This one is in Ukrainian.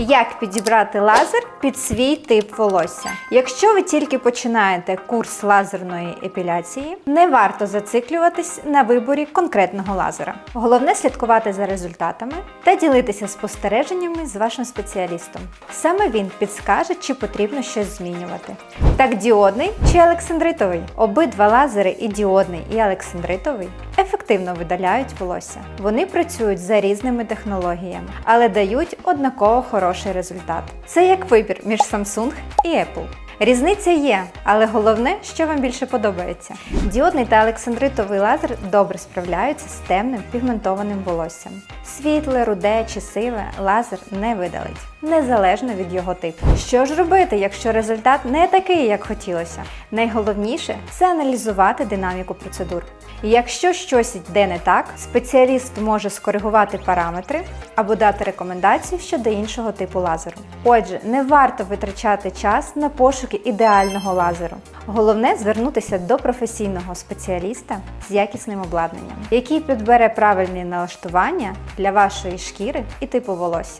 Як підібрати лазер під свій тип волосся? Якщо ви тільки починаєте курс лазерної епіляції, не варто зациклюватись на виборі конкретного лазера. Головне слідкувати за результатами та ділитися спостереженнями з вашим спеціалістом. Саме він підскаже, чи потрібно щось змінювати. Так, діодний чи олександритовий? Обидва лазери, і діодний, і олександритовий, ефективно видаляють волосся. Вони працюють за різними технологіями, але дають однаково хороший результат. Це як вибір між Samsung і Apple. Різниця є, але головне, що вам більше подобається. Діодний та олександритовий лазер добре справляються з темним пігментованим волоссям. Світле, руде чи сиве лазер не видалить, незалежно від його типу. Що ж робити, якщо результат не такий, як хотілося? Найголовніше це аналізувати динаміку процедур. Якщо щось йде не так, спеціаліст може скоригувати параметри або дати рекомендації щодо іншого типу лазеру. Отже, не варто витрачати час на пошуки ідеального лазеру. Головне звернутися до професійного спеціаліста з якісним обладнанням, який підбере правильні налаштування для вашої шкіри і типу волосся.